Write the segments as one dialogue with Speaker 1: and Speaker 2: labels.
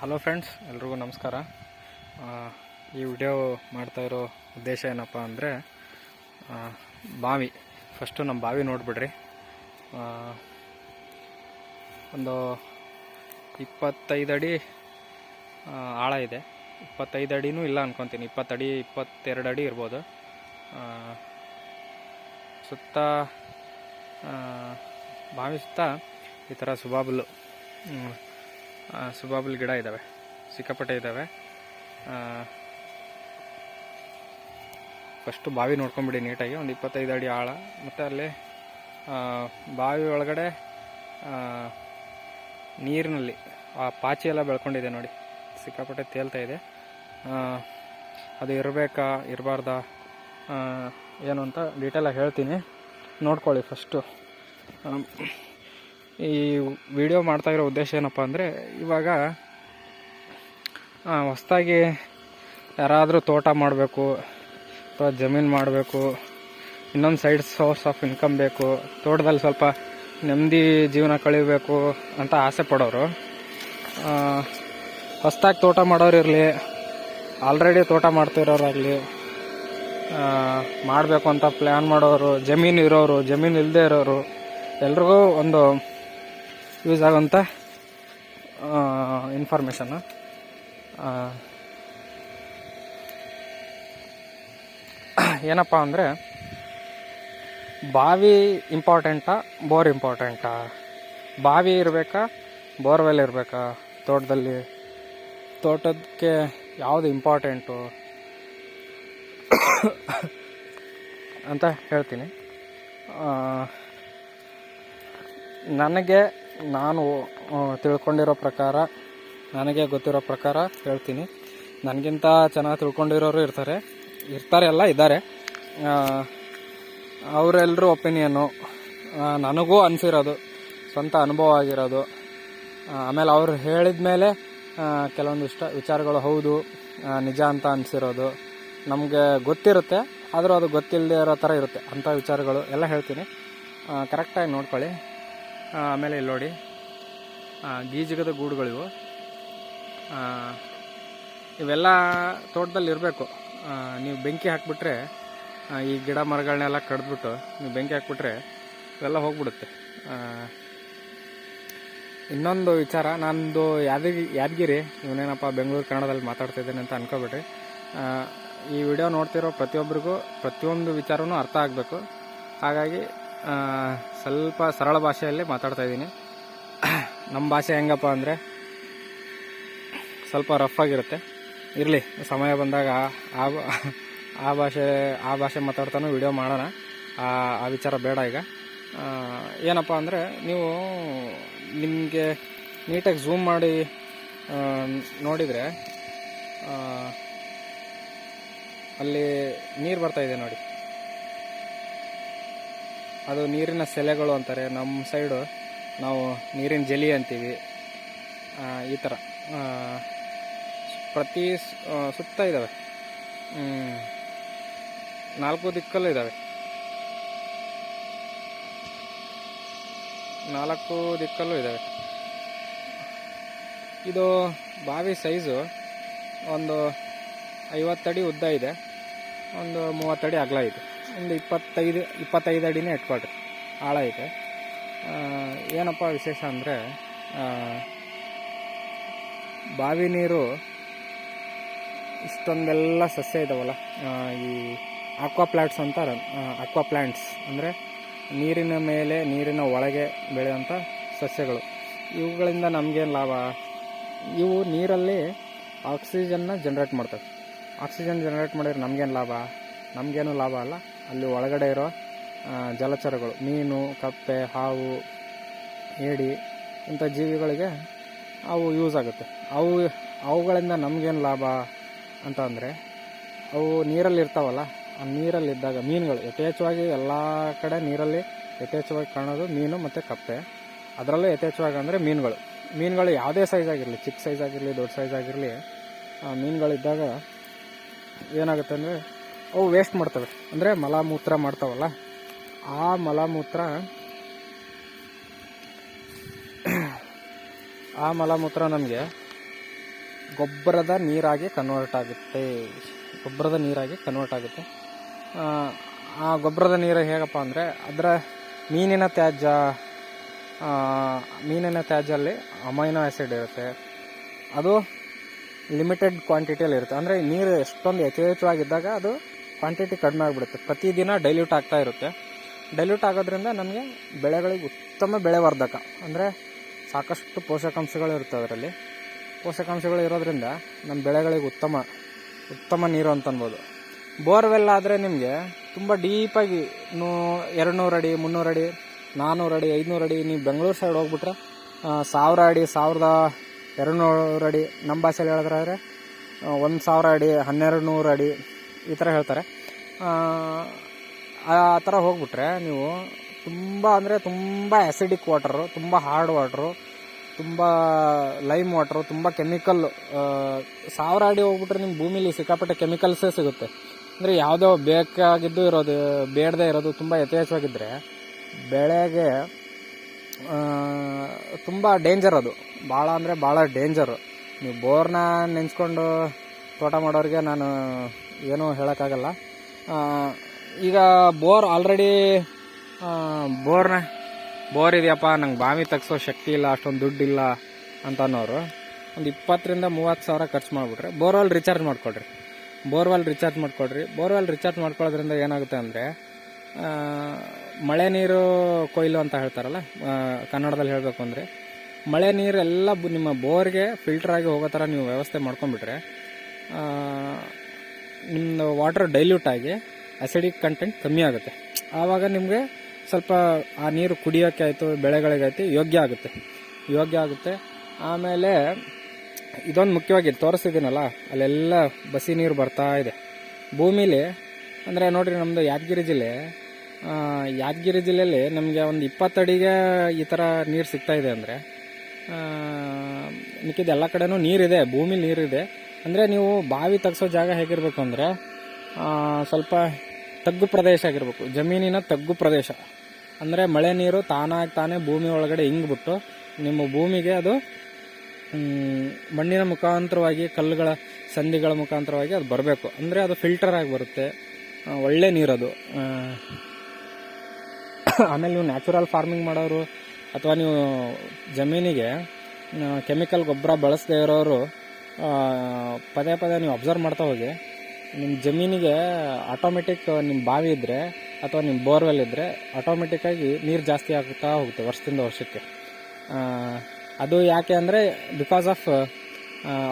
Speaker 1: Hello friends ಎಲ್ರಿಗೂ ನಮಸ್ಕಾರ. ಈ ವಿಡಿಯೋ ಮಾಡ್ತಾ ಇರೋ ಉದ್ದೇಶ ಏನಪ್ಪ ಅಂದರೆ ಬಾವಿ. ಫಸ್ಟು ನಮ್ಮ ಬಾವಿ ನೋಡಿಬಿಡ್ರಿ. ಒಂದು ಇಪ್ಪತ್ತೈದು ಅಡಿ ಆಳ ಇದೆ. ಇಪ್ಪತ್ತೈದು ಅಡಿನೂ ಇಲ್ಲ ಅನ್ಕೊತೀನಿ. ಇಪ್ಪತ್ತಡಿ ಇಪ್ಪತ್ತೆರಡು ಅಡಿ ಇರ್ಬೋದು. ಸುತ್ತ ಬಾವಿ ಸುತ್ತ ಈ ಥರ ಆ, ಸುಬಾಬುಲ್ ಗಿಡ ಇದ್ದಾವೆ ಸಿಕ್ಕಾಪಟ್ಟೆ ಇದ್ದಾವೆ ಫಸ್ಟು ಬಾವಿ ನೋಡ್ಕೊಂಬಿಡಿ ನೀಟಾಗಿ. ಒಂದು ಇಪ್ಪತ್ತೈದು ಅಡಿ ಆಳ. ಮತ್ತು ಅಲ್ಲಿ ಬಾವಿ ಒಳಗಡೆ ನೀರಿನಲ್ಲಿ, ಆ ಪಾಚಿ ಎಲ್ಲ ಬೆಳ್ಕೊಂಡಿದೆ ನೋಡಿ. ಸಿಕ್ಕಾಪಟ್ಟೆ ತೇಲ್ತಾ ಇದೆ. ಅದು ಇರಬೇಕಾ, ಇರಬಾರ್ದಾ ಏನು ಅಂತ ಡೀಟೇಲಾಗಿ ಹೇಳ್ತೀನಿ. ನೋಡ್ಕೊಳ್ಳಿ ಫಸ್ಟು ಈ ವಿಡಿಯೋ ಮಾಡ್ತಾ ಇರೋ ಉದ್ದೇಶ ಏನಪ್ಪ ಅಂದರೆ ಇವಾಗ ಹೊಸ್ದಾಗಿ ಯಾರಾದರೂ ತೋಟ ಮಾಡಬೇಕು, ಅಥವಾ ಜಮೀನು ಮಾಡಬೇಕು, ಇನ್ನೊಂದು ಸೈಡ್ ಸೋರ್ಸ್ ಆಫ್ ಇನ್ಕಮ್ ಬೇಕು, ತೋಟದಲ್ಲಿ ಸ್ವಲ್ಪ ನೆಮ್ಮದಿ ಜೀವನ ಕಳಿಬೇಕು ಅಂತ ಆಸೆ ಪಡೋರು. ಹೊಸ್ದಾಗಿ ತೋಟ ಮಾಡೋರು ಇರಲಿ ಆಲ್ರೆಡಿ ತೋಟ ಮಾಡ್ತಿರೋರಾಗಲಿ ಮಾಡಬೇಕು ಅಂತ ಪ್ಲ್ಯಾನ್ ಮಾಡೋರು, ಜಮೀನು ಇರೋರು, ಜಮೀನು ಇಲ್ಲದೆ ಇರೋರು, ಎಲ್ರಿಗೂ ಒಂದು ಯೂಸ್ ಆಗೋಂಥ ಇನ್ಫಾರ್ಮೇಷನ್ನು ಏನಪ್ಪ ಅಂದರೆ, ಬಾವಿ ಇಂಪಾರ್ಟೆಂಟಾ ಬೋರ್ ಇಂಪಾರ್ಟೆಂಟಾ ಬಾವಿ ಇರಬೇಕಾ ಬೋರ್ವೆಲ್ ಇರಬೇಕಾ? ತೋಟದಲ್ಲಿ, ತೋಟಕ್ಕೆ ಯಾವುದು ಇಂಪಾರ್ಟೆಂಟು ಅಂತ ಹೇಳ್ತೀನಿ. ನನಗೆ ನಾನು ತಿಳ್ಕೊಂಡಿರೋ ಪ್ರಕಾರ, ನನಗೆ ಗೊತ್ತಿರೋ ಪ್ರಕಾರ ಹೇಳ್ತೀನಿ. ನನಗಿಂತ ಚೆನ್ನಾಗಿ ತಿಳ್ಕೊಂಡಿರೋರು ಇರ್ತಾರೆ. ಇರ್ತಾರೆ ಎಲ್ಲ ಇದ್ದಾರೆ. ಅವರೆಲ್ಲರೂ ಒಪಿನಿಯನ್ನು ನನಗೂ ಅನಿಸಿರೋದು, ಸ್ವಂತ ಅನುಭವ ಆಗಿರೋದು. ಆಮೇಲೆ ಅವ್ರು ಹೇಳಿದ ಮೇಲೆ ಕೆಲವೊಂದಿಷ್ಟ ವಿಚಾರಗಳು ಹೌದು ನಿಜ ಅಂತ ಅನಿಸಿರೋದು. ನಮಗೆ ಗೊತ್ತಿರುತ್ತೆ, ಆದರೂ ಅದು ಗೊತ್ತಿಲ್ಲದೆ ಇರೋ ಥರ ಇರುತ್ತೆ. ಅಂಥ ವಿಚಾರಗಳು ಎಲ್ಲ ಹೇಳ್ತೀನಿ. ಕರೆಕ್ಟಾಗಿ ನೋಡ್ಕೊಳ್ಳಿ. ಆಮೇಲೆ ಇಲ್ಲಿ ನೋಡಿ. ಗೀಜಗದ ಗೂಡುಗಳಿವು. ಇವೆಲ್ಲ ತೋಟದಲ್ಲಿ ಇರಬೇಕು. ನೀವು ಬೆಂಕಿ ಹಾಕಿಬಿಟ್ರೆ ಈ ಗಿಡ ಮರಗಳನ್ನೆಲ್ಲ ಕಡ್ದುಬಿಟ್ಟು ನೀವು ಬೆಂಕಿ ಹಾಕ್ಬಿಟ್ರೆ ಇವೆಲ್ಲ ಹೋಗ್ಬಿಡುತ್ತೆ. ಇನ್ನೊಂದು ವಿಚಾರ ನಂದು ಯಾದಗಿ ಯಾದಗಿರಿ, ಇವನೇನಪ್ಪ ಬೆಂಗಳೂರು ಕನ್ನಡದಲ್ಲಿ ಮಾತಾಡ್ತಾ ಇದ್ದೇನೆ ಅಂತ ಅನ್ಕೋಬಿಟ್ರಿ ಈ ವಿಡಿಯೋ ನೋಡ್ತಿರೋ ಪ್ರತಿಯೊಬ್ಬರಿಗೂ ಪ್ರತಿಯೊಂದು ವಿಚಾರವೂ ಅರ್ಥ ಆಗಬೇಕು. ಹಾಗಾಗಿ ಸ್ವಲ್ಪ ಸರಳ ಭಾಷೆಯಲ್ಲಿ ಮಾತಾಡ್ತಾ ಇದ್ದೀನಿ. ನಮ್ಮ ಭಾಷೆ ಹೆಂಗಪ್ಪ ಅಂದರೆ ಸ್ವಲ್ಪ ರಫ್ ಆಗಿರುತ್ತೆ. ಇರಲಿ, ಸಮಯ ಬಂದಾಗ ಆ ಆ ಭಾಷೆ ಆ ಭಾಷೆ ಮಾತಾಡ್ತಾನೂ ವಿಡಿಯೋ ಮಾಡೋಣ. ಆ ಆ ವಿಚಾರ ಬೇಡ ಈಗ. ಏನಪ್ಪ ಅಂದರೆ ನೀವು ನಿಮಗೆ ನೀಟಾಗಿ ಝೂಮ್ ಮಾಡಿ ನೋಡಿದರೆ ಅಲ್ಲಿ ನೀರು ಬರ್ತಾ ಇದೆ ನೋಡಿ. ಅದು ನೀರಿನ ಸೆಲೆಗಳು ಅಂತಾರೆ. ನಮ್ಮ ಸೈಡು ನಾವು ನೀರಿನ ಜಲಿ ಅಂತೀವಿ. ಈ ಥರ ಪ್ರತಿ ಸುತ್ತ ಇದ್ದಾವೆ. ನಾಲ್ಕು ದಿಕ್ಕಲ್ಲೂ ಇದ್ದಾವೆ ನಾಲ್ಕು ದಿಕ್ಕಲ್ಲೂ ಇದ್ದಾವೆ ಇದು ಬಾವಿ ಸೈಜು ಒಂದು ಐವತ್ತಡಿ ಉದ್ದ ಇದೆ. ಒಂದು ಮೂವತ್ತಡಿ ಅಗಲ ಇದೆ. ಒಂದು ಇಪ್ಪತ್ತೈದು ಇಪ್ಪತ್ತೈದು ಅಡಿನೇ ಇಟ್ಕೊಳ್ರಿ ಆಳ ಆ, ಏನಪ್ಪ ವಿಶೇಷ ಅಂದರೆ ಬಾವಿ ನೀರು ಇಷ್ಟೊಂದೆಲ್ಲ ಸಸ್ಯ ಇದಾವಲ್ಲ ಈ ಅಕ್ವಾ ಪ್ಲಾಂಟ್ಸ್ ಅಂತ ಅಕ್ವಾ ಪ್ಲಾಂಟ್ಸ್ ಅಂದರೆ ನೀರಿನ ಮೇಲೆ ನೀರಿನ ಒಳಗೆ ಬೆಳೆಯುವಂಥ ಸಸ್ಯಗಳು. ಇವುಗಳಿಂದ ನಮಗೇನು ಲಾಭ? ಇವು ನೀರಲ್ಲಿ ಆಕ್ಸಿಜನ್ನ ಜನ್ರೇಟ್ ಮಾಡ್ತವೆ. ಆಕ್ಸಿಜನ್ ಜನ್ರೇಟ್ ಮಾಡಿದ್ರೆ ನಮಗೇನು ಲಾಭ? ನಮಗೇನು ಲಾಭ ಅಲ್ಲ. ಅಲ್ಲಿ ಒಳಗಡೆ ಇರೋ ಜಲಚರಗಳು, ಮೀನು, ಕಪ್ಪೆ, ಹಾವು, ಏಡಿ, ಇಂಥ ಜೀವಿಗಳಿಗೆ ಅವು ಯೂಸ್ ಆಗುತ್ತೆ. ಅವು, ಅವುಗಳಿಂದ ನಮಗೇನು ಲಾಭ ಅಂತ ಅಂದರೆ, ಅವು ನೀರಲ್ಲಿ ಇರ್ತಾವಲ್ಲ, ಆ ನೀರಲ್ಲಿದ್ದಾಗ ಮೀನುಗಳು, ಯಥೇಚ್ಛವಾಗಿ ಎಲ್ಲ ಕಡೆ ನೀರಲ್ಲಿ ಯಥೇಚ್ಛವಾಗಿ ಕಾಣೋದು ಮೀನು ಮತ್ತು ಕಪ್ಪೆ. ಅದರಲ್ಲೂ ಯಥೇಚ್ಛವಾಗಿ ಅಂದರೆ ಮೀನುಗಳು. ಮೀನುಗಳು ಯಾವುದೇ ಸೈಜ್ ಆಗಿರಲಿ ಚಿಕ್ಕ ಸೈಜ್ ಆಗಿರಲಿ, ದೊಡ್ಡ ಸೈಜ್ ಆಗಿರಲಿ ಮೀನುಗಳಿದ್ದಾಗ ಏನಾಗುತ್ತೆ ಅಂದರೆ ಅವು ವೇಸ್ಟ್ ಮಾಡ್ತವೆ. ಅಂದರೆ ಮಲಮೂತ್ರ ಮಾಡ್ತಾವಲ್ಲ ಆ ಮಲಮೂತ್ರ ಆ ಮಲಮೂತ್ರ ನಮಗೆ ಗೊಬ್ಬರದ ನೀರಾಗಿ ಕನ್ವರ್ಟ್ ಆಗುತ್ತೆ. ಗೊಬ್ಬರದ ನೀರಾಗಿ ಕನ್ವರ್ಟ್ ಆಗುತ್ತೆ. ಆ, ಗೊಬ್ಬರದ ನೀರು ಹೇಗಪ್ಪ ಅಂದರೆ ಅದರ ಮೀನಿನ ತ್ಯಾಜ್ಯ ಮೀನಿನ ತ್ಯಾಜ್ಯಲ್ಲಿ ಅಮೈನೋ ಆ್ಯಸಿಡ್ ಇರುತ್ತೆ. ಅದು ಲಿಮಿಟೆಡ್ ಕ್ವಾಂಟಿಟಿಯಲ್ಲಿ ಇರುತ್ತೆ. ಅಂದರೆ ನೀರು ಎಷ್ಟೊಂದು ಯಥೇಚ್ಛವಾಗಿದ್ದಾಗ ಅದು ಕ್ವಾಂಟಿಟಿ ಕಡಿಮೆ ಆಗಿಬಿಡುತ್ತೆ. ಪ್ರತಿದಿನ ಡೈಲ್ಯೂಟ್ ಆಗ್ತಾ ಇರುತ್ತೆ. ಡೈಲ್ಯೂಟ್ ಆಗೋದ್ರಿಂದ ನಮಗೆ ಬೆಳೆಗಳಿಗೆ ಉತ್ತಮ ಬೆಳೆ ವರ್ಧಕ. ಅಂದರೆ ಸಾಕಷ್ಟು ಪೋಷಕಾಂಶಗಳು ಇರುತ್ತೆ ಅದರಲ್ಲಿ. ಪೋಷಕಾಂಶಗಳು ಇರೋದ್ರಿಂದ ನಮ್ಮ ಬೆಳೆಗಳಿಗೆ ಉತ್ತಮ ಉತ್ತಮ ನೀರು ಅಂತ ಅನ್ಬೋದು. ಬೋರ್ವೆಲ್ ಆದರೆ ನಿಮಗೆ ತುಂಬ ಡೀಪಾಗಿ ನೂ ಎರಡು ನೂರು ಅಡಿ, ಮುನ್ನೂರು ಅಡಿ ನಾನ್ನೂರು ಅಡಿ, ಐದುನೂರು ಅಡಿ, ನೀವು ಬೆಂಗಳೂರು ಸೈಡ್ ಹೋಗ್ಬಿಟ್ರೆ ಸಾವಿರ ಅಡಿ, ಸಾವಿರದ ಎರಡು ನೂರು ಅಡಿ ನಮ್ಮ ಭಾಷೆಯಲ್ಲಿ ಹೇಳಿದ್ರೆ ಒಂದು ಸಾವಿರ ಅಡಿ ಹನ್ನೆರಡು ನೂರು ಅಡಿ ಈ ಥರ ಹೇಳ್ತಾರೆ. ಆ, ಥರ ಹೋಗ್ಬಿಟ್ರೆ ನೀವು ತುಂಬ ಅಂದರೆ ತುಂಬ ಆ್ಯಸಿಡಿಕ್ ವಾಟರು ತುಂಬ ಹಾರ್ಡ್ ವಾಟ್ರು ತುಂಬ ಲೈಮ್ ವಾಟ್ರು ತುಂಬ ಕೆಮಿಕಲ್ ಸಾವಿರ ಅಡಿ ಹೋಗ್ಬಿಟ್ರೆ ನಿಮ್ಮ ಭೂಮಿಲಿ ಸಿಕ್ಕಾಪಟ್ಟೆ ಕೆಮಿಕಲ್ಸೇ ಸಿಗುತ್ತೆ. ಅಂದರೆ ಯಾವುದೋ ಬೇಕಾಗಿದ್ದು ಇರೋದು ಬೇಡದೇ ಇರೋದು ತುಂಬ ಯಥೇಚ್ಛವಾಗಿದ್ದರೆ ಬೆಳೆಗೆ ತುಂಬ ಡೇಂಜರ್ ಅದು. ಭಾಳ ಅಂದರೆ ಭಾಳ ಡೇಂಜರು ನೀವು ಬೋರ್ನ ನೆಂಚ್ಕೊಂಡು ತೋಟ ಮಾಡೋರಿಗೆ ನಾನು ಏನೂ ಹೇಳೋಕ್ಕಾಗಲ್ಲ. ಈಗ ಬೋರ್ ಆಲ್ರೆಡಿ ಬೋರ್ನ, ಬೋರ್ ಇದೆಯಪ್ಪ, ನಂಗೆ ಬಾವಿ ತೆಗ್ಸೋ ಶಕ್ತಿ ಇಲ್ಲ, ಅಷ್ಟೊಂದು ದುಡ್ಡು ಇಲ್ಲ ಅಂತ ಅನ್ನೋರು ಒಂದು ಇಪ್ಪತ್ತರಿಂದ ಮೂವತ್ತು ಸಾವಿರ ಖರ್ಚು ಮಾಡಿಬಿಟ್ರೆ ಬೋರ್ವೆಲ್ ರಿಚಾರ್ಜ್ ಮಾಡ್ಕೊಳ್ರಿ. ಬೋರ್ವೆಲ್ ರಿಚಾರ್ಜ್ ಮಾಡ್ಕೊಳ್ರಿ. ಬೋರ್ವೆಲ್ ರಿಚಾರ್ಜ್ ಮಾಡ್ಕೊಳ್ಳೋದ್ರಿಂದ ಏನಾಗುತ್ತೆ ಅಂದರೆ ಮಳೆ ನೀರು ಕೊಯ್ಲು ಅಂತ ಹೇಳ್ತಾರಲ್ಲ ಕನ್ನಡದಲ್ಲಿ ಹೇಳಬೇಕು ಅಂದರೆ, ಮಳೆ ನೀರೆಲ್ಲ ನಿಮ್ಮ ಬೋರ್ಗೆ ಫಿಲ್ಟರ್ ಆಗಿ ಹೋಗೋ ಥರ ನೀವು ವ್ಯವಸ್ಥೆ ಮಾಡ್ಕೊಂಡ್ಬಿಟ್ರೆ ನಿಮ್ಮದು ವಾಟರ್ ಡೈಲ್ಯೂಟ್ ಆಗಿ ಅಸಿಡಿಕ್ ಕಂಟೆಂಟ್ ಕಮ್ಮಿ ಆಗುತ್ತೆ. ಆವಾಗ ನಿಮಗೆ ಸ್ವಲ್ಪ ಆ ನೀರು ಕುಡಿಯೋಕ್ಕೆ ಆಯಿತು ಬೆಳೆಗಳಿಗಾಯ್ತು ಯೋಗ್ಯ ಆಗುತ್ತೆ. ಯೋಗ್ಯ ಆಗುತ್ತೆ. ಆಮೇಲೆ ಇದೊಂದು ಮುಖ್ಯವಾಗಿ ತೋರಿಸಿದ್ದೀನಲ್ಲ, ಅಲ್ಲೆಲ್ಲ ಬಸಿ ನೀರು ಬರ್ತಾ ಇದೆ. ಭೂಮಿಲಿ, ಅಂದರೆ ನೋಡಿರಿ ನಮ್ಮದು ಯಾದಗಿರಿ ಜಿಲ್ಲೆ ಯಾದಗಿರಿ ಜಿಲ್ಲೆಯಲ್ಲಿ ನಮಗೆ ಒಂದು ಇಪ್ಪತ್ತಡಿಗೆ ಈ ಥರ ನೀರು ಸಿಗ್ತಾಯಿದೆ ಅಂದರೆ ಮಿಕ್ಕಿದ ಎಲ್ಲ ಕಡೆನೂ ನೀರಿದೆ, ಭೂಮಿ ನೀರಿದೆ. ಅಂದರೆ ನೀವು ಬಾವಿ ತೆಗ್ಸೋ ಜಾಗ ಹೇಗಿರಬೇಕು ಅಂದರೆ ಸ್ವಲ್ಪ ತಗ್ಗು ಪ್ರದೇಶ ಆಗಿರಬೇಕು. ಜಮೀನಿನ ತಗ್ಗು ಪ್ರದೇಶ. ಅಂದರೆ ಮಳೆ ನೀರು ತಾನಾಗಿ ತಾನೇ ಭೂಮಿ ಒಳಗಡೆ ಹಿಂಗ್ಬಿಟ್ಟು ನಿಮ್ಮ ಭೂಮಿಗೆ ಅದು ಮಣ್ಣಿನ ಮುಖಾಂತರವಾಗಿ ಕಲ್ಲುಗಳ ಸಂಧಿಗಳ ಮುಖಾಂತರವಾಗಿ ಅದು ಬರಬೇಕು. ಅಂದರೆ ಅದು ಫಿಲ್ಟರ್ ಆಗಿ ಬರುತ್ತೆ. ಒಳ್ಳೆ ನೀರದು ಆಮೇಲೆ ನೀವು ನ್ಯಾಚುರಲ್ ಫಾರ್ಮಿಂಗ್ ಮಾಡೋರು ಅಥವಾ ನೀವು ಜಮೀನಿಗೆ ಕೆಮಿಕಲ್ ಗೊಬ್ಬರ ಬಳಸದೇ ಇರೋರು ಪದೇ ಪದೇ ನೀವು ಅಬ್ಸರ್ವ್ ಮಾಡ್ತಾ ಹೋಗಿ. ನಿಮ್ಮ ಜಮೀನಿಗೆ ಆಟೋಮೆಟಿಕ್ ನಿಮ್ಮ ಬಾವಿ ಇದ್ದರೆ ಅಥವಾ ನಿಮ್ಮ ಬೋರ್ವೆಲ್ ಇದ್ದರೆ ಆಟೋಮೆಟಿಕ್ಕಾಗಿ ನೀರು ಜಾಸ್ತಿ ಆಗ್ತಾ ಹೋಗುತ್ತೆ ವರ್ಷದಿಂದ ವರ್ಷಕ್ಕೆ. ಅದು ಯಾಕೆ ಅಂದರೆ ಬಿಕಾಸ್ ಆಫ್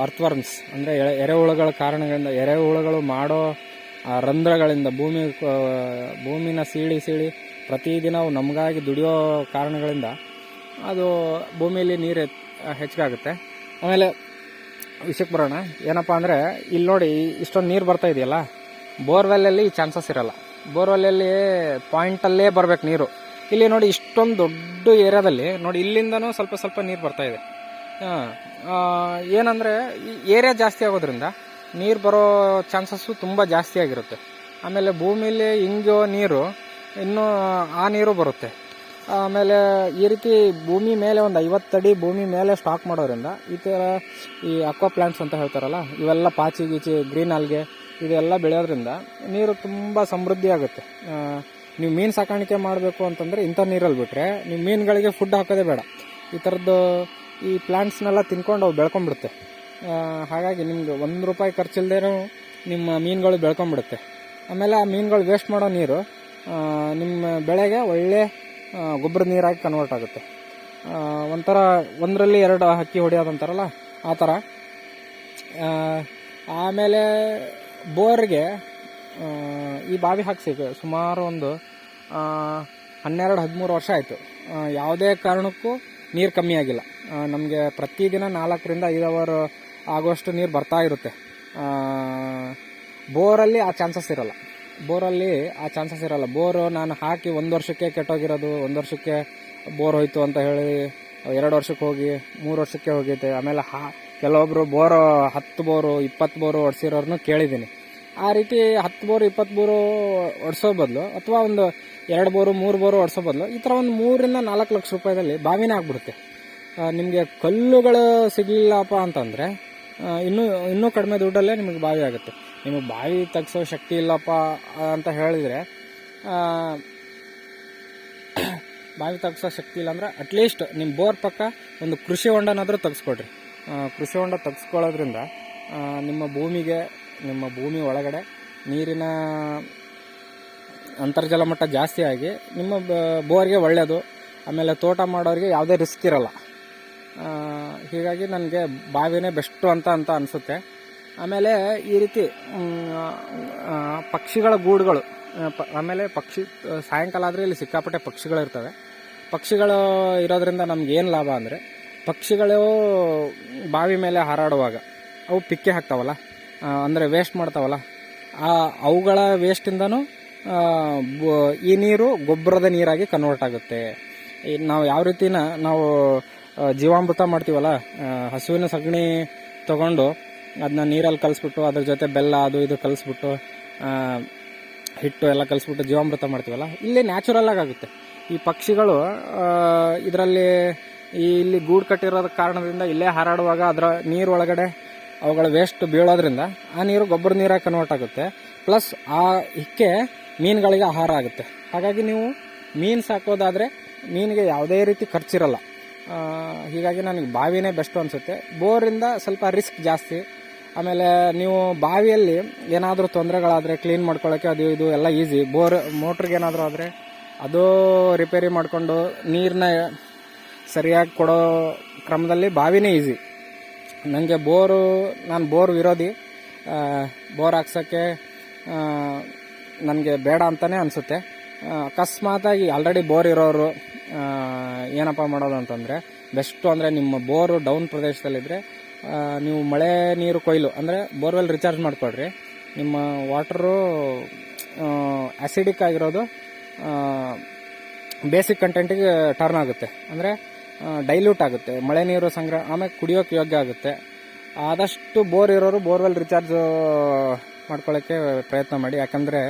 Speaker 1: ಅರ್ಥವರ್ಮ್ಸ್ ಅಂದರೆ ಎರೆಹುಳುಗಳ ಕಾರಣಗಳಿಂದ ಎರೆಹುಳುಗಳು ಮಾಡೋ ರಂಧ್ರಗಳಿಂದ ಭೂಮಿ ಭೂಮಿನ ಸೀಳಿ ಸೀಳಿ ಪ್ರತಿದಿನ ನಮಗಾಗಿ ದುಡಿಯೋ ಕಾರಣಗಳಿಂದ ಅದು ಭೂಮಿಯಲ್ಲಿ ನೀರು ಹೆಚ್- ಹೆಚ್ಚಾಗುತ್ತೆ. ಆಮೇಲೆ ವಿಷಯಕ್ಕೆ ಬರೋಣ. ಏನಪ್ಪ ಅಂದರೆ ಇಲ್ಲಿ ನೋಡಿ ಇಷ್ಟೊಂದು ನೀರು ಬರ್ತಾ ಇದೆಯಲ್ಲ, ಬೋರ್ವೆಲ್ಲಲ್ಲಿ ಚಾನ್ಸಸ್ ಇರಲ್ಲ. ಬೋರ್ವೆಲ್ಲಲ್ಲಿ ಪಾಯಿಂಟಲ್ಲೇ ಬರಬೇಕು ನೀರು. ಇಲ್ಲಿ ನೋಡಿ ಇಷ್ಟೊಂದು ದೊಡ್ಡ ಏರಿಯಾದಲ್ಲಿ ನೋಡಿ ಇಲ್ಲಿಂದನೂ ಸ್ವಲ್ಪ ಸ್ವಲ್ಪ ನೀರು ಬರ್ತಾ ಇದೆ. ಏನಂದರೆ, ಈ ಏರಿಯಾ ಜಾಸ್ತಿ ಆಗೋದ್ರಿಂದ ನೀರು ಬರೋ ಚಾನ್ಸಸ್ಸು ತುಂಬ ಜಾಸ್ತಿ ಆಗಿರುತ್ತೆ. ಆಮೇಲೆ ಭೂಮಿಲಿ ಹಿಂಗೋ ನೀರು, ಇನ್ನೂ ಆ ನೀರು ಬರುತ್ತೆ. ಆಮೇಲೆ ಈ ರೀತಿ ಭೂಮಿ ಮೇಲೆ ಒಂದು ಐವತ್ತಡಿ ಭೂಮಿ ಮೇಲೆ ಸ್ಟಾಕ್ ಮಾಡೋದ್ರಿಂದ ಈ ಥರ ಈ ಅಕ್ವಾ ಪ್ಲಾಂಟ್ಸ್ ಅಂತ ಹೇಳ್ತಾರಲ್ಲ, ಇವೆಲ್ಲ ಪಾಚಿ ಗೀಚಿ ಗ್ರೀನ್ ಆಲ್ಗೆ ಇದೆಲ್ಲ ಬೆಳೆಯೋದ್ರಿಂದ ನೀರು ತುಂಬ ಸಮೃದ್ಧಿ ಆಗುತ್ತೆ. ನೀವು ಮೀನು ಸಾಕಾಣಿಕೆ ಮಾಡಬೇಕು ಅಂತಂದರೆ ಇಂಥ ನೀರಲ್ಲಿ ಬಿಟ್ಟರೆ ನೀವು ಮೀನುಗಳಿಗೆ ಫುಡ್ ಹಾಕೋದೇ ಬೇಡ. ಈ ಥರದ್ದು ಈ ಪ್ಲ್ಯಾಂಟ್ಸ್ನೆಲ್ಲ ತಿನ್ಕೊಂಡು ಅವು ಬೆಳ್ಕೊಂಬಿಡುತ್ತೆ ಹಾಗಾಗಿ ನಿಮ್ಗೆ ಒಂದು ರೂಪಾಯಿ ಖರ್ಚಿಲ್ಲದೇನೂ ನಿಮ್ಮ ಮೀನುಗಳು ಬೆಳ್ಕೊಂಬಿಡುತ್ತೆ ಆಮೇಲೆ ಆ ಮೀನುಗಳು ವೇಸ್ಟ್ ಮಾಡೋ ನೀರು ನಿಮ್ಮ ಬೆಳೆಗೆ ಒಳ್ಳೆ ಆ, ಗೊಬ್ಬರದ ನೀರಾಗಿ ಕನ್ವರ್ಟ್ ಆಗುತ್ತೆ. ಒಂಥರ ಒಂದರಲ್ಲಿ ಎರಡು ಹಕ್ಕಿ ಹೊಡೆಯೋದಂತಾರಲ್ಲ ಆ ಥರ. ಆಮೇಲೆ ಬೋರ್ಗೆ ಈ ಬಾವಿ ಹಾಕಿಸಿ ಸುಮಾರು ಒಂದು ಹನ್ನೆರಡು ಹದಿಮೂರು ವರ್ಷ ಆಯಿತು. ಯಾವುದೇ ಕಾರಣಕ್ಕೂ ನೀರು ಕಮ್ಮಿ ಆಗಿಲ್ಲ. ನಮಗೆ ಪ್ರತಿದಿನ ನಾಲ್ಕರಿಂದ ಐದು ಅವರ್ ಆಗೋಷ್ಟು ನೀರು ಬರ್ತಾ ಇರುತ್ತೆ. ಬೋರಲ್ಲಿ ಆ ಚಾನ್ಸಸ್ ಇರಲ್ಲ. ಬೋರಲ್ಲಿ ಆ ಚಾನ್ಸಸ್ ಇರಲ್ಲ. ಬೋರು ನಾನು ಹಾಕಿ ಒಂದು ವರ್ಷಕ್ಕೆ ಕೆಟ್ಟೋಗಿರೋದು, ಒಂದು ವರ್ಷಕ್ಕೆ ಬೋರ್ ಹೋಯಿತು ಅಂತ ಹೇಳಿ ಎರಡು ವರ್ಷಕ್ಕೆ ಹೋಗಿ, ಮೂರು ವರ್ಷಕ್ಕೆ ಹೋಗಿದ್ದೆ ಆಮೇಲೆ ಹಾ, ಕೆಲವೊಬ್ರು ಬೋರು ಹತ್ತು ಬೋರು, ಇಪ್ಪತ್ತು ಬೋರು ಹೊಡ್ಸಿರೋರ್ನು ಕೇಳಿದ್ದೀನಿ. ಆ ರೀತಿ ಹತ್ತು ಬೋರು, ಇಪ್ಪತ್ತು ಬೋರು ಹೊಡ್ಸೋ ಬದಲು ಅಥವಾ ಒಂದು ಎರಡು ಬೋರು, ಮೂರು ಬೋರು ಹೊಡ್ಸೋ ಬದಲು ಈ ಥರ ಒಂದು ಮೂರಿಂದ ನಾಲ್ಕು ಲಕ್ಷ ರೂಪಾಯಿದಲ್ಲಿ ಬಾವಿನೇ ಆಗ್ಬಿಡುತ್ತೆ. ನಿಮಗೆ ಕಲ್ಲುಗಳು ಸಿಗಲಿಲ್ಲಪ್ಪ ಅಂತಂದರೆ ಇನ್ನೂ ಇನ್ನೂ ಕಡಿಮೆ ದುಡ್ಡಲ್ಲೇ ನಿಮಗೆ ಬಾವಿ ಆಗುತ್ತೆ. ನಿಮಗೆ ಬಾವಿ ತೆಗ್ಸೋ ಶಕ್ತಿ ಇಲ್ಲಪ್ಪ ಅಂತ ಹೇಳಿದರೆ ಬಾವಿ ತೆಗ್ಸೋ ಶಕ್ತಿ ಇಲ್ಲ ಅಂದರೆ ಅಟ್ಲೀಸ್ಟ್ ನಿಮ್ಮ ಬೋರ್ ಪಕ್ಕ ಒಂದು ಕೃಷಿ ಹೊಂಡನಾದರೂ ತೆಗೆಸ್ಕೊಡ್ರಿ. ಕೃಷಿ ಹೊಂಡ ತೆಗೆಸ್ಕೊಳ್ಳೋದ್ರಿಂದ ನಿಮ್ಮ ಭೂಮಿಗೆ, ನಿಮ್ಮ ಭೂಮಿ ಒಳಗಡೆ ನೀರಿನ ಅಂತರ್ಜಲ ಮಟ್ಟ ಜಾಸ್ತಿ ಆಗಿ ನಿಮ್ಮ ಬೋರ್ಗೆ ಒಳ್ಳೆಯದು ಆಮೇಲೆ ತೋಟ ಮಾಡೋರಿಗೆ ಯಾವುದೇ ರಿಸ್ಕ್ ಇರಲ್ಲ. ಹೀಗಾಗಿ ನನಗೆ ಬಾವಿನೇ ಬೆಸ್ಟು ಅಂತ ಅಂತ ಅನಿಸುತ್ತೆ. ಆಮೇಲೆ ಈ ರೀತಿ ಪಕ್ಷಿಗಳ ಗೂಡುಗಳು ಆಮೇಲೆ ಪಕ್ಷಿ ಸಾಯಂಕಾಲ ಆದರೆ ಇಲ್ಲಿ ಸಿಕ್ಕಾಪಟ್ಟೆ ಪಕ್ಷಿಗಳಿರ್ತವೆ. ಪಕ್ಷಿಗಳು ಇರೋದ್ರಿಂದ ನಮ್ಗೆ ಏನು ಲಾಭ ಅಂದರೆ, ಪಕ್ಷಿಗಳು ಬಾವಿ ಮೇಲೆ ಹಾರಾಡುವಾಗ ಅವು ಪಿಕ್ಕೆ ಹಾಕ್ತಾವಲ್ಲ ಅಂದರೆ ವೇಸ್ಟ್ ಮಾಡ್ತಾವಲ್ಲ, ಆ, ಅವುಗಳ ವೇಸ್ಟಿಂದನೂ ಈ ನೀರು ಗೊಬ್ಬರದ ನೀರಾಗಿ ಕನ್ವರ್ಟ್ ಆಗುತ್ತೆ. ನಾವು ಯಾವ ರೀತಿನ ನಾವು ಜೀವಾಮೃತ ಮಾಡ್ತೀವಲ್ಲ ಹಸುವಿನ ಸಗಣಿ ತಗೊಂಡು ಅದನ್ನ ನೀರಲ್ಲಿ ಕಲಿಸ್ಬಿಟ್ಟು, ಅದ್ರ ಜೊತೆ ಬೆಲ್ಲ, ಅದು ಇದು ಕಲಿಸ್ಬಿಟ್ಟು ಹಿಟ್ಟು ಎಲ್ಲ ಕಲಿಸ್ಬಿಟ್ಟು ಜೀವಾಮೃತ ಮಾಡ್ತೀವಲ್ಲ, ಇಲ್ಲಿ ನ್ಯಾಚುರಲಾಗಿ ಆಗುತ್ತೆ. ಈ ಪಕ್ಷಿಗಳು ಇದರಲ್ಲಿ ಇಲ್ಲಿ ಗೂಡು ಕಟ್ಟಿರೋದ ಕಾರಣದಿಂದ ಇಲ್ಲೇ ಹಾರಾಡುವಾಗ ಅದರ ನೀರು ಒಳಗಡೆ ಅವುಗಳ ವೇಸ್ಟ್ ಬೀಳೋದ್ರಿಂದ ಆ ನೀರು ಗೊಬ್ಬರ ನೀರಾಗಿ ಕನ್ವರ್ಟ್ ಆಗುತ್ತೆ. ಪ್ಲಸ್ ಆ ಹಿಕ್ಕೆ ಮೀನುಗಳಿಗೆ ಆಹಾರ ಆಗುತ್ತೆ. ಹಾಗಾಗಿ ನೀವು ಮೀನು ಸಾಕೋದಾದರೆ ಮೀನಿಗೆ ಯಾವುದೇ ರೀತಿ ಖರ್ಚಿರಲ್ಲ. ಹೀಗಾಗಿ ನನಗೆ ಬಾವಿನೇ ಬೆಸ್ಟು ಅನಿಸುತ್ತೆ. ಬೋರಿಂದ ಸ್ವಲ್ಪ ರಿಸ್ಕ್ ಜಾಸ್ತಿ. ಆಮೇಲೆ ನೀವು ಬಾವಿಯಲ್ಲಿ ಏನಾದರೂ ತೊಂದರೆಗಳಾದರೆ ಕ್ಲೀನ್ ಮಾಡ್ಕೊಳ್ಳೋಕ್ಕೆ ಅದು ಇದು ಎಲ್ಲ ಈಸಿ ಬೋರ್, ಮೋಟ್ರಿಗೆ ಏನಾದರೂ ಆದರೆ ಅದು ರಿಪೇರಿ ಮಾಡಿಕೊಂಡು ನೀರನ್ನ ಸರಿಯಾಗಿ ಕೊಡೋ ಕ್ರಮದಲ್ಲಿ ಬಾವಿನೇ ಈಸಿ ನನಗೆ ಬೋರು, ನಾನು ಬೋರ್ ವಿರೋಧಿ. ಬೋರ್ ಹಾಕ್ಸೋಕ್ಕೆ ನನಗೆ ಬೇಡ ಅಂತಲೇ ಅನಿಸುತ್ತೆ. ಅಕಸ್ಮಾತಾಗಿ ಆಲ್ರೆಡಿ ಬೋರ್ ಇರೋರು ಏನಪ್ಪ ಮಾಡೋದು ಅಂತಂದರೆ ಬೆಸ್ಟು ಅಂದರೆ ನಿಮ್ಮ ಬೋರು ಡೌನ್ ಪ್ರದೇಶದಲ್ಲಿದ್ದರೆ ನೀವು ಮಳೆ ನೀರು ಕೊಯ್ಲು, ಅಂದರೆ ಬೋರ್ವೆಲ್ ರಿಚಾರ್ಜ್ ಮಾಡ್ಕೊಳ್ರಿ. ನಿಮ್ಮ ವಾಟ್ರು ಆ್ಯಸಿಡಿಕ್ ಆಗಿರೋದು ಬೇಸಿಕ್ ಕಂಟೆಂಟಿಗೆ ಟರ್ನ್ ಆಗುತ್ತೆ. ಅಂದರೆ ಡೈಲ್ಯೂಟ್ ಆಗುತ್ತೆ. ಮಳೆ ನೀರು ಸಂಗ್ರಹ, ಆಮೇಲೆ ಕುಡಿಯೋಕೆ ಯೋಗ್ಯ ಆಗುತ್ತೆ. ಆದಷ್ಟು ಬೋರ್ ಇರೋರು ಬೋರ್ವೆಲ್ ರಿಚಾರ್ಜ್ ಮಾಡ್ಕೊಳ್ಳೋಕ್ಕೆ ಪ್ರಯತ್ನ ಮಾಡಿ. ಯಾಕಂದರೆ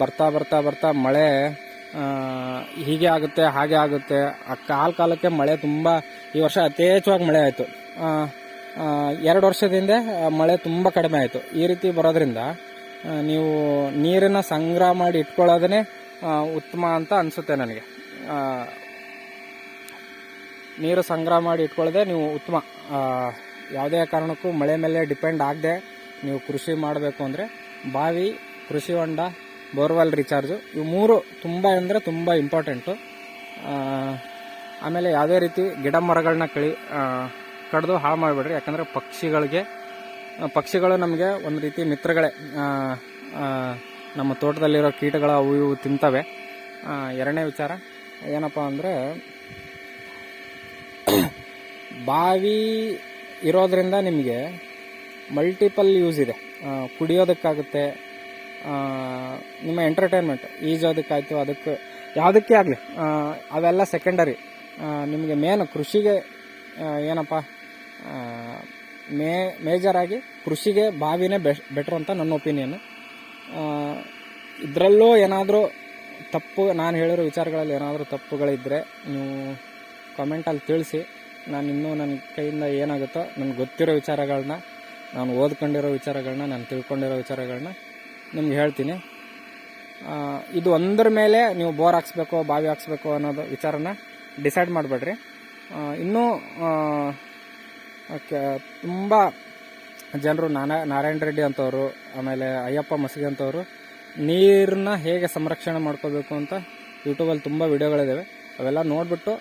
Speaker 1: ಬರ್ತಾ ಬರ್ತಾ ಬರ್ತಾ ಮಳೆ ಹೀಗೆ ಆಗುತ್ತೆ, ಹಾಗೆ ಆಗುತ್ತೆ. ಆ ಕಾಲ ಕಾಲಕ್ಕೆ ಮಳೆ ತುಂಬ, ಈ ವರ್ಷ ಯಥೇಚ್ಛವಾಗಿ ಮಳೆ ಆಯಿತು. ಎರಡು ವರ್ಷದಿಂದ ಮಳೆ ತುಂಬ ಕಡಿಮೆ ಆಯಿತು. ಈ ರೀತಿ ಬರೋದ್ರಿಂದ ನೀವು ನೀರನ್ನು ಸಂಗ್ರಹ ಮಾಡಿ ಇಟ್ಕೊಳ್ಳೋದೇ ಉತ್ತಮ ಅಂತ ಅನಿಸುತ್ತೆ ನನಗೆ. ನೀರು ಸಂಗ್ರಹ ಮಾಡಿ ಇಟ್ಕೊಳ್ಳೋದೇ ನೀವು ಉತ್ತಮ. ಯಾವುದೇ ಕಾರಣಕ್ಕೂ ಮಳೆ ಮೇಲೆ ಡಿಪೆಂಡ್ ಆಗದೆ ನೀವು ಕೃಷಿ ಮಾಡಬೇಕು ಅಂದರೆ, ಬಾವಿ, ಕೃಷಿ ಹೊಂಡ, ಬೋರ್ವೆಲ್ ರೀಚಾರ್ಜು, ಇವು ಮೂರು ತುಂಬ ಅಂದರೆ ತುಂಬ ಇಂಪಾರ್ಟೆಂಟು ಆಮೇಲೆ ಯಾವುದೇ ರೀತಿ ಗಿಡ ಮರಗಳನ್ನ ಕಳಿ ಕಡಿದು ಹಾಳು ಮಾಡಿಬಿಡ್ರಿ. ಯಾಕಂದರೆ ಪಕ್ಷಿಗಳಿಗೆ ಪಕ್ಷಿಗಳು ನಮಗೆ ಒಂದು ರೀತಿ ಮಿತ್ರಗಳೇ. ನಮ್ಮ ತೋಟದಲ್ಲಿರೋ ಕೀಟಗಳ ಅವು ಇವು ತಿಂತವೆ. ಎರಡನೇ ವಿಚಾರ ಏನಪ್ಪ ಅಂದರೆ, ಬಾವಿ ಇರೋದರಿಂದ ನಿಮಗೆ ಮಲ್ಟಿಪಲ್ ಯೂಸ್ ಇದೆ. ಕುಡಿಯೋದಕ್ಕಾಗುತ್ತೆ. ನಿಮ್ಮ ಎಂಟರ್ಟೈನ್ಮೆಂಟ್ ಈಜೋದಕ್ಕಾಯಿತು ಅದಕ್ಕೆ ಯಾವುದಕ್ಕೆ ಆಗಲಿ. ಅವೆಲ್ಲ ಸೆಕೆಂಡರಿ ನಿಮಗೆ ಮೇನ್ ಕೃಷಿಗೆ ಏನಪ್ಪ ಮೇ, ಮೇಜರಾಗಿ ಕೃಷಿಗೆ ಬಾವಿನೇ ಬೆಸ್ಟ್ ಬೆಟ್ರ್ ಅಂತ ನನ್ನ ಒಪಿನಿಯನ್. ಇದರಲ್ಲೂ ಏನಾದರೂ ತಪ್ಪು, ನಾನು ಹೇಳಿರೋ ವಿಚಾರಗಳಲ್ಲಿ ಏನಾದರೂ ತಪ್ಪುಗಳಿದ್ದರೆ ನೀವು ಕಮೆಂಟಲ್ಲಿ ತಿಳಿಸಿ. ನಾನು ಇನ್ನೂ ನನ್ನ ಕೈಯಿಂದ ಏನಾಗುತ್ತೋ, ನನಗೆ ಗೊತ್ತಿರೋ ವಿಚಾರಗಳನ್ನ ನಾನು ಓದ್ಕೊಂಡಿರೋ ವಿಚಾರಗಳನ್ನ ನಾನು ತಿಳ್ಕೊಂಡಿರೋ ವಿಚಾರಗಳನ್ನ ನಿಮ್ಗೆ ಹೇಳ್ತೀನಿ. ಇದು ಒಂದರ ಮೇಲೆ ನೀವು ಬೋರ್ ಹಾಕ್ಸ್ಬೇಕು, ಬಾವಿ ಹಾಕ್ಸ್ಬೇಕು ಅನ್ನೋದು ವಿಚಾರನ ಡಿಸೈಡ್ ಮಾಡಬೇಡ್ರಿ. ಇನ್ನೂ ತುಂಬ ಜನರು ನಾನಾ, ನಾರಾಯಣ ರೆಡ್ಡಿ ಅಂತವರು, ಆಮೇಲೆ ಅಯ್ಯಪ್ಪ ಮಸಿಗೆ ಅಂತವರು ನೀರನ್ನ ಹೇಗೆ ಸಂರಕ್ಷಣೆ ಮಾಡ್ಕೋಬೇಕು ಅಂತ ಯೂಟ್ಯೂಬಲ್ಲಿ ತುಂಬ ವೀಡಿಯೋಗಳಿದ್ದಾವೆ ಅವೆಲ್ಲ ನೋಡಿಬಿಟ್ಟು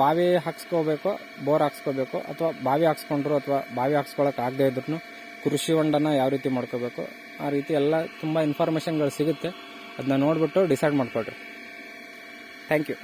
Speaker 1: ಬಾವಿ ಹಾಕ್ಸ್ಕೋಬೇಕು, ಬೋರ್ ಹಾಕ್ಸ್ಕೋಬೇಕು, ಅಥವಾ ಬಾವಿ ಹಾಕ್ಸ್ಕೊಂಡ್ರು ಅಥವಾ ಬಾವಿ ಹಾಕ್ಸ್ಕೊಳಕ್ಕೆ ಆಗದೇ ಇದ್ರೂ ಕೃಷಿ ಹೊಂಡನ ಯಾವ ರೀತಿ ಮಾಡ್ಕೋಬೇಕು, ಆ ರೀತಿ ಎಲ್ಲ ತುಂಬ ಇನ್ಫಾರ್ಮೇಷನ್ಗಳು ಸಿಗುತ್ತೆ. ಅದನ್ನ ನೋಡಿಬಿಟ್ಟು ಡಿಸೈಡ್ ಮಾಡಿಕೊಡ್ರಿ ಥ್ಯಾಂಕ್ ಯು